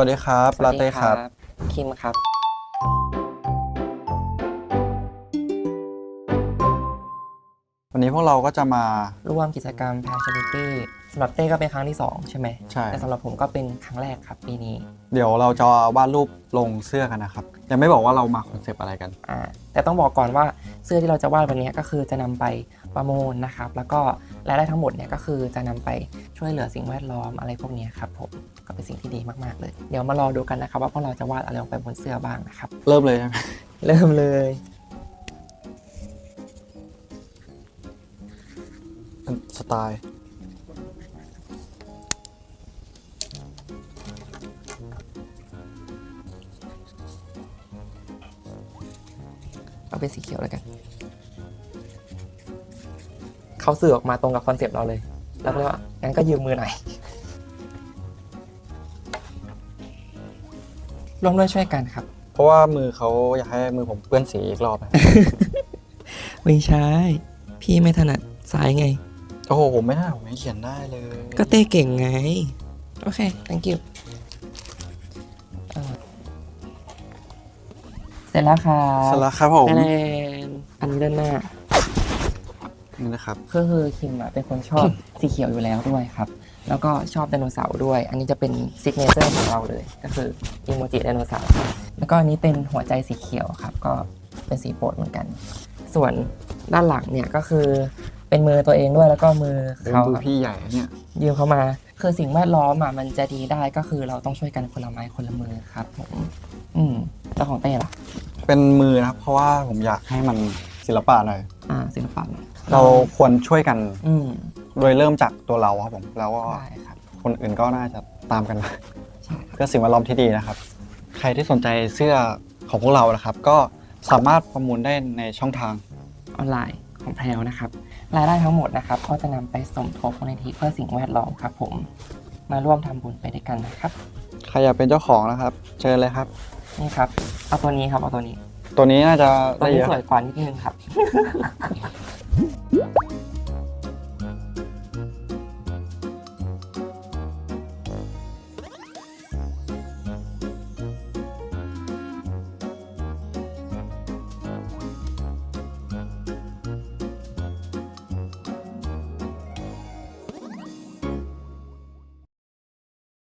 วัสดีครับลาเต้ครับ คิมครับ วันนี้พวกเราก็จะมา ร่วมกิจกรรม p a s s i o n i t y สำหรับเต้ก็เป็นครั้งที่ 2 ใช่ไหมใช่ แต่สำหรับผมก็เป็นครั้งแรกครับปีนี้เดี๋ยวเราจะวาดรูปลงเสื้อกันนะครับ ยังไม่บอกว่าเรามาคอนเซปต์อะไรกัน อ่าแต่ต้องบอกก่อนว่า เสื้อที่เราจะวาดวันนี้ก็คือจะนำไปประมูลนะครับ แล้วก็รายได้ทั้งหมดเนี่ยก็คือจะนำไปช่วยเหลือสิ่งแวดล้อมอะไรพวกเนี้ยครับผมก็เป็นสิ่งที่ดีมากๆเลย เดี๋ยวมารอดูกันนะครับ ว่าพวกเราจะวาดอะไรลงไปบนเสื้อบ้างนะครับ เริ่มเลยใช่ไหมเริ่มเลยเป็นสไตล์ เอาเป็นสีเขียวแล้วกัน เขาสื่อออกมาตรงกับคอนเซปต์เราเลย แล้วก็เลยว่างั้นก็ยืมมือหน่อยร่วมด้วยช่วยกันครับ เพราะว่ามือเขาอยากให้มือผมเปื้อนสีอีกรอบนะไม่ใช่ พี่ไม่ถนัดสายไง โอ้โหผมไม่น่าผมไม่เขียนได้เลย ก็เต้เก่งไง โอเค thank you ร็จแล้วครับสลักครับผมแนนอันนี้ด้านหน้า นี่นะครับก็คือคิมอะเป็นคนชอบ สีเขียวอยู่แล้วด้วยครับ แล้วก็ชอบไดโนเสาร์ด้วย อันนี้จะเป็นซิกเนเจอร์ของเราเลย ก็คืออีโมจิไดโนเสาร์แล้วก็อันนี้เป็นหัวใจสีเขียวครับ ก็เป็นสีโปรดเหมือนกัน ส่วนด้านหลังเนี่ยก็คือเป็นมือตัวเองด้วยแล้วก็มือเป็นเขามือครับ พี่ใหญ่เนี่ย ยืมเขามา คือสิ่งแวดล้อมอะมันจะดีได้ก็คือเราต้องช่วยกันคนละไม้คนละมือครับผม อืมแล้วของเต้ล่ะ เป็นมือนะครับ เพราะว่าผมอยากให้มันศิลปะหน่อย อ่าศิลปะหน่อยเราควรช่วยกัน อืมโดยเริ่มจากตัวเราครับผม แล้วก็ได้ครับ คนอื่นก็น่าจะตามกันมา ใช่ครับ เพื่อสิ่งแวดล้อมที่ดีนะครับ ใครที่สนใจเสื้อของพวกเรานะครับ ก็สามารถประมูลได้ในช่องทาง ออนไลน์ของแพรวนะครับ รายได้ทั้งหมดนะครับ ก็จะนำไปสมทบมูลนิธิเพื่อสิ่งแวดล้อมครับผม มาร่วมทำบุญไปด้วยกันนะครับ ใครอยากเป็นเจ้าของนะครับ เชิญเลยครับ นี่ครับ เอาตัวนี้ครับเอาตัวนี้ ตัวนี้น่าจะตัวได้นี้เยอะ สวยกว่านิดนึงครับ